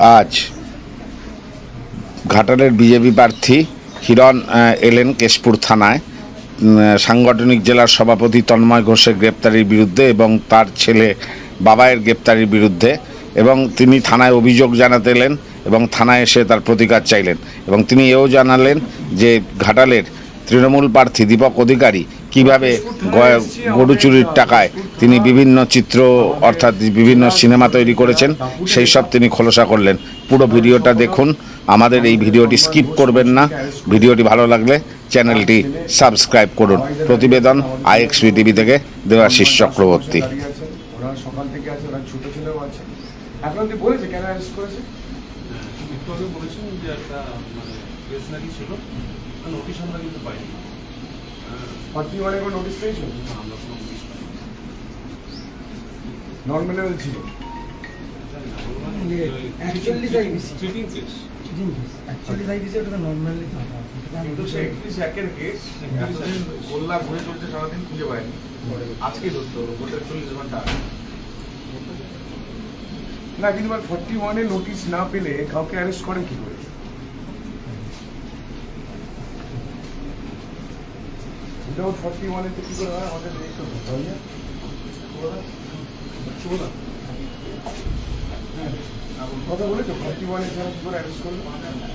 আজ ঘাটালের বিজেপি প্রার্থী হিরণ এলেন কেশপুর থানায়। সাংগঠনিক জেলার সভাপতি তন্ময় ঘোষের গ্রেপ্তারির বিরুদ্ধে এবং তার ছেলে বাবায়ের গ্রেপ্তারির বিরুদ্ধে এবং তিনি থানায় অভিযোগ জানাতে এলেন এবং থানায় এসে তার প্রতিকার চাইলেন এবং তিনি এও জানালেন যে ঘাটালের তৃণমূল প্রার্থী দীপক অধিকারী কীভাবে গরু চুরির টাকায় তিনি বিভিন্ন চিত্র অর্থাৎ বিভিন্ন সিনেমা তৈরি করেছেন সেই সব তিনি খোলসা করলেন। পুরো ভিডিওটা দেখুন। আমাদের এই ভিডিওটি স্কিপ করবেন না। ভিডিওটি ভালো লাগলে চ্যানেলটি সাবস্ক্রাইব করুন। প্রতিবেদন আইএক্সবি টিভি থেকে দেবাশিস চক্রবর্তী। আগে বলেছেন যে একটা মানে ছিল। আমরা কিন্তু পাইনি। হ্যাঁ, ফর্টি ওয়ানে কোনো নোটিস পেয়েছ না, আমরা কোনো নোটিশ পাইনি নর্মাল ছিল। অ্যাকচুয়ালি ওটা কিন্তু সে একত্রিশ একের কেস গোল্লা ঘুরে চলছে সারাদিন খুঁজে পায়নি। আজকে ধরতে হলো গোটা চল্লিশ ঘণ্টা না কিন্তু ফর্টি ওয়ানে নোটিস না পেলে কাউকে অ্যারেস্ট করে কি করে উইদাউট ফর্টি ওয়ানে তো কি করে হয় আমাদের একটু ধরতে হয় না? কথা বলেছ ফর্টি ওয়ানে ছাড়া কি করে অ্যারেস্ট করবে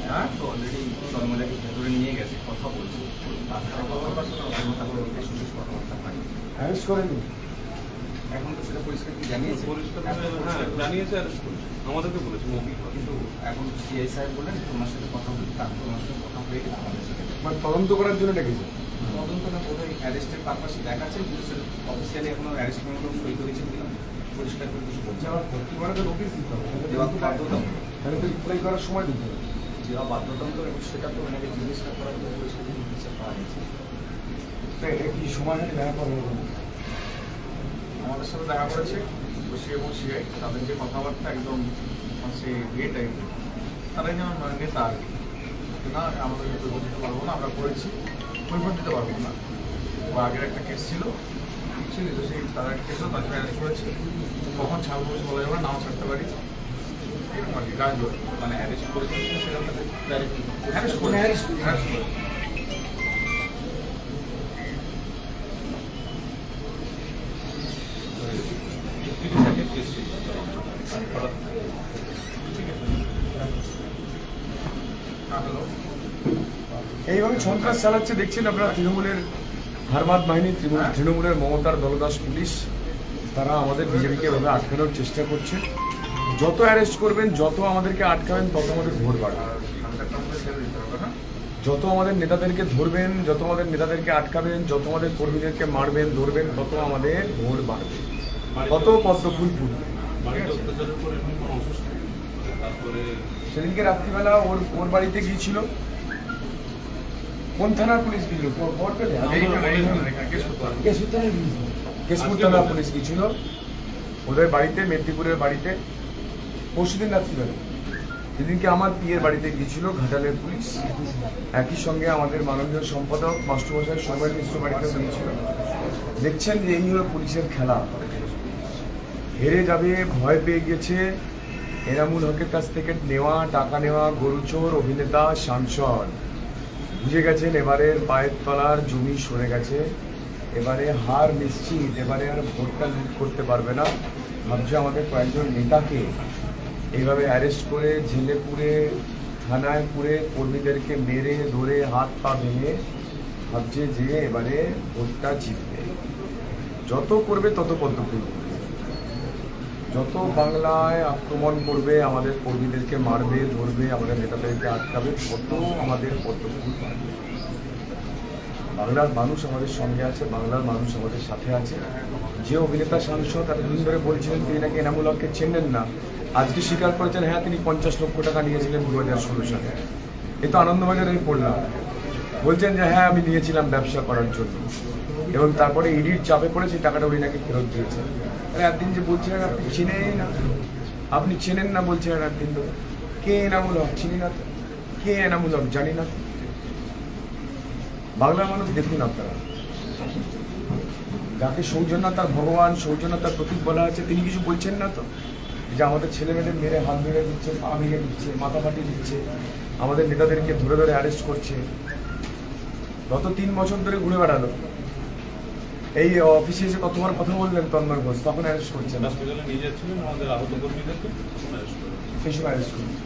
হ্যাঁ তো অলরেডি তন্ময়দাকে ভেতরে নিয়ে গেছে কথা বলছে। অ্যারেস্ট করেনি এখন তো সেটা পরিষ্কার কি জানিয়েছে হ্যাঁ, করেছে। আমাদেরকে বলেছে মৌখিক কিন্তু এখন সিআই সাহেব বললেন তোমার সাথে কথা বলি তার তোমার সাথে কথা হয়ে গেলে আমাদের সাথে তদন্ত করার জন্য ডেকেছে তদন্ত না অ্যারেস্টের পারপাসে দেখাচ্ছে পুলিশের অফিসিয়ালি এখনও অ্যারেস্ট মেমো সই করেছেন কিনা পরিষ্কার করে কিছু বলছে। আবার ফর্টি ওয়ানে তো দিতে হবে। দেওয়া তো বাধ্যতামূলক। তাহলে তো রিপ্লাই করার সময় দিতে হবে। দেওয়া বাধ্যতামূলক এবং সেটা তো ওনাকে করার জন্য পরিষ্কার পাওয়া গেছে তো এটা কি সময় দেখা আমাদের সাথে দেখা করেছে বসিয়ে বসিয়ে তাদের যে কথাবার্তা একদম সে ইয়ে টাইপ তারাই যেন মানে নেতা আর কি না আমাদের দিতে পারব না আমরা করেছি। কৈফত দিতে পারব না। ও আগের একটা কেস ছিল ছিল তো সেই তার একটা কেসও তাকে অ্যারেস্ট করেছে। কখন ছাড়বো বসে বলা যাবে নাও ছাড়তে পারি। এরকম আর কি গাছ মানে অ্যারেস্ট করেছে সেখান থেকে ডাইরেক্ট অ্যারেস্ট করে। অ্যারেস্ট করে তিরিশ একের case ছিল। হ্যাঁ হ্যালো এইভাবে সন্ত্রাস চালাচ্ছে দেখছেন আপনারা তৃণমূলের হারমাদ বাহিনী তৃণমূল- তৃণমূলের মমতার দলদাস পুলিশ তারা আমাদের বিজেপিকে এভাবে আটকানোর চেষ্টা করছে। যত অ্যারেস্ট করবেন যত আমাদেরকে আটকাবেন তত আমাদের ভোট বাড়বে। যত আমাদের নেতাদেরকে ধরবেন যত আমাদের নেতাদেরকে আটকাবেন যত আমাদের কর্মীদেরকে মারবেন ধরবেন তত আমাদের ভোট বাড়বে। তত পদ্ম ফুল ফুটবে সেদিনকে রাত্রিবেলা ওর ওর বাড়িতে গিয়েছিল। কোন থানার পুলিশ দিয়েছে কেশপুর থানা পুলিশ গিয়েছিল। ওদের বাড়িতে মেদিনীপুরের বাড়িতে পরশুদিন রাত্রিবেলা। যেদিনকে আমার পিয়ের বাড়িতে গিয়েছিল ঘাটালের পুলিশ। একই সঙ্গে আমাদের মাননীয় সম্পাদক মাস্টারমশাই সৌমেন মিশ্র বাড়িতে গিয়েছিল। দেখছেন যে এই হলো পুলিশের খেলা। হেরে যাবে ভয় পেয়ে গেছে। এনামুল হকের কাছ থেকে নেওয়া টাকা নেওয়া গরুচোর অভিনেতা সাংসদ। বুঝে গেছেন এবারের পায়ের তলার জমি সরে গেছে। এবারে হার নিশ্চিত, এবারে আর ভোটটা লুট করতে পারবে না। ভাবছে আমাদের কয়েকজন নেতাকে এইভাবে অ্যারেস্ট করে জেলে পুড়ে থানায় পুড়ে কর্মীদেরকে মেরে, ধরে হাত পা ভেঙে ভাবছে যে এবারে ভোটটা জিতবে। যত করবে তত পদ্মফুল করবে যত বাংলায় আক্রমণ করবে, আমাদের কর্মীদেরকে মারবে, ধরবে, আমাদের নেতাদেরকে আটকাবে, তত আমাদের পদ্মফুল বাড়বে। বাংলার মানুষ আমাদের সঙ্গে আছে, বাংলার মানুষ আমাদের সাথে আছে। যে অভিনেতা সাংসদ এতদিন ধরে বলছিলেন তিনি নাকি এনামুল হককে চেনেন না, আজকে স্বীকার করেছেন হ্যাঁ তিনি পঞ্চাশ লক্ষ টাকা নিয়েছিলেন দু হাজার ষোলো সালে। এ তো আনন্দবাজারে পড়লাম। বলছেন যে হ্যাঁ আমি নিয়েছিলাম ব্যবসা করার জন্য। এবং তারপরে ইডির চাপে পড়ে সেই টাকাটা উনি নাকি ফেরত দিয়েছে। একদিন যে বলছিলেন, আপনি চেনেনই না। আপনি চেনেন না বলছিলেন একদিন তো। কে এনামুল হক চিনি না কে এনামুল হক জানি না। বাংলার মানুষ দেখুন আপনারা। যাকে সৌজন্য তার ভগবান সৌজন্য তার প্রতীক বলা আছে তিনি কিছু বলছেন না তো? যে আমাদের ছেলে মেয়েদের মেরে হাত ভেঙে দিচ্ছে, পা ভেঙে দিচ্ছে, মাথা দিচ্ছে, আমাদের নেতাদেরকে ধরে ধরে অ্যারেস্ট করছে। গত তিন বছর ধরে ঘুরে বেড়ালো। এই অফিসে এসে কতবার কথা বললেন তন্ময় ঘোষ তখন অ্যারেস্ট করছে না হসপিটালে নিয়ে যাচ্ছিলেন আমাদের আহত কর্মীদেরকে। সেই সময় অ্যারেস্ট করছে।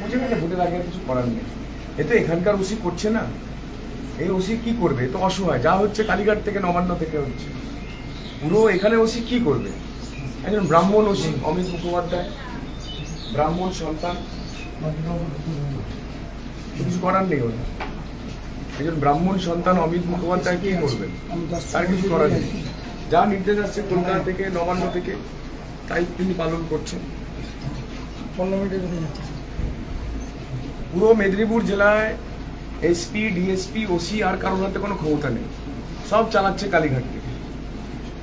বুঝে গেছে ভোটের আগে কিছু করার নেই। এ তো এখানকার ওসি করছে না। এই ওসি কি করবে? তো অসহায়। যা হচ্ছে কালীঘাট থেকে নবান্ন থেকে হচ্ছে। পুরো এখানে ওসি কি করবে? একজন ব্রাহ্মণ ওসি অমিত মুখোপাধ্যায় ব্রাহ্মণ সন্তান। কিছু করার নেই ওর একজন ব্রাহ্মণ সন্তান অমিত মুখোপাধ্যায় কি করবেন তার কিছু করার নেই। যা নির্দেশ আসছে কলকাতা থেকে নবান্ন থেকে তাই তিনি পালন করছেন। পুরো মেদিনীপুর জেলায় এসপি ডিএসপি ওসি আর কারোর হাতে কোনো ক্ষমতা নেই। সব চালাচ্ছে কালীঘাট। থেকে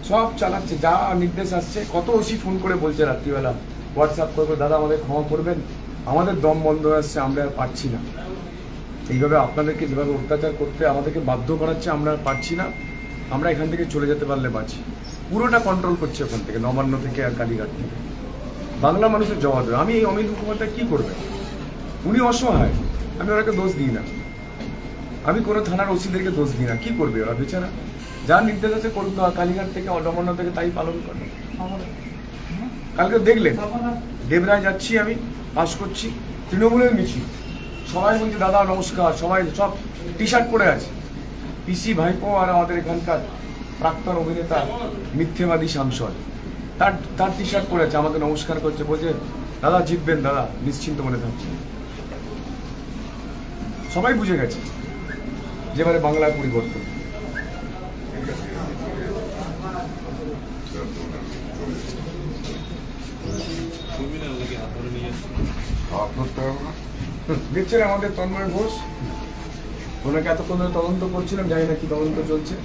সব চালাচ্ছে। যা নির্দেশ আসছে কত ওসি ফোন করে বলছে রাত্রিবেলা হোয়াটসঅ্যাপ করে করে, দাদা আমাদের ক্ষমা করবেন? আমাদের দম বন্ধ হয়ে আসছে আমরা আর পারছি না। এইভাবে আপনাদেরকে যেভাবে অত্যাচার করতে আমাদেরকে বাধ্য করাচ্ছে আমরা পারছি না। আমরা এখান থেকে চলে যেতে পারলে বাঁচি। পুরোটা কন্ট্রোল করছে ওখান থেকে নবান্ন থেকে আর কালীঘাট থেকে। বাংলা মানুষের জবাব দেবে। আমি এই অমিত মুখোপাধ্যায় কী করবে? উনি অসহায়। আমি ওনাকে দোষ দিই না। আমি কোনো থানার ওসিদেরকে দোষ দিই না। কী করবে ওরা বেচারা? যা নির্দেশ আছে করুন কালীঘাট থেকে অডমান্য থেকে তাই পালন করে কালকে দেখলেন? দেবরায় যাচ্ছি আমি পাস করছি তৃণমূলের মিছিল। সবাই বলছে দাদা নমস্কার। সবাই সব টি শার্ট পরে আছে। পিসি ভাইপো আর আমাদের এখানকার প্রাক্তন অভিনেতা মিথ্যেবাদী সাংসদ তার তার টি শার্ট পরে আছে আমাকে নমস্কার করছে বলছে দাদা জিতবেন দাদা নিশ্চিন্ত মনে থাকছে। সবাই বুঝে গেছে যেবারে বাংলায় পরিবর্তন। কর্মীরা দেখছেন আমাদের তন্ময় ঘোষ। ওনাকে এতক্ষণ ধরে তদন্ত করছিলাম, জানি না কি তদন্ত চলছে।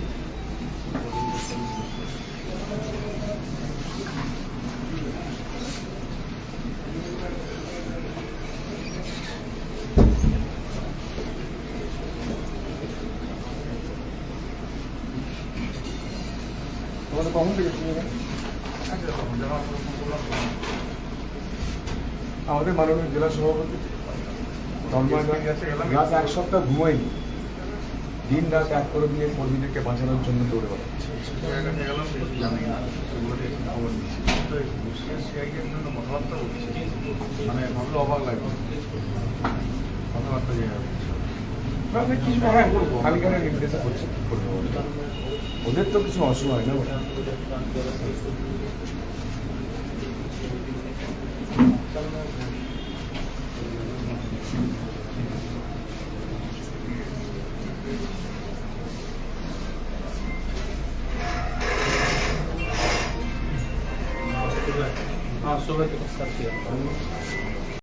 কখন আমাদের মাননীয় জেলা সভাপতি। তন্ময় রাত এক সপ্তাহ ঘুমাইনি দিন রাত এক করে দিয়ে কর্মীদেরকে বাঁচানোর জন্য দৌড়ে বেড়াচ্ছে। না মানে ভাবলে অবাক লাগবে কথাবার্তা কিছু হ্যাঁ করব। নির্দেশ করছে? করব ওদের তো কিছু অসহায় না ওরা। हाँ सुबह के साथ किया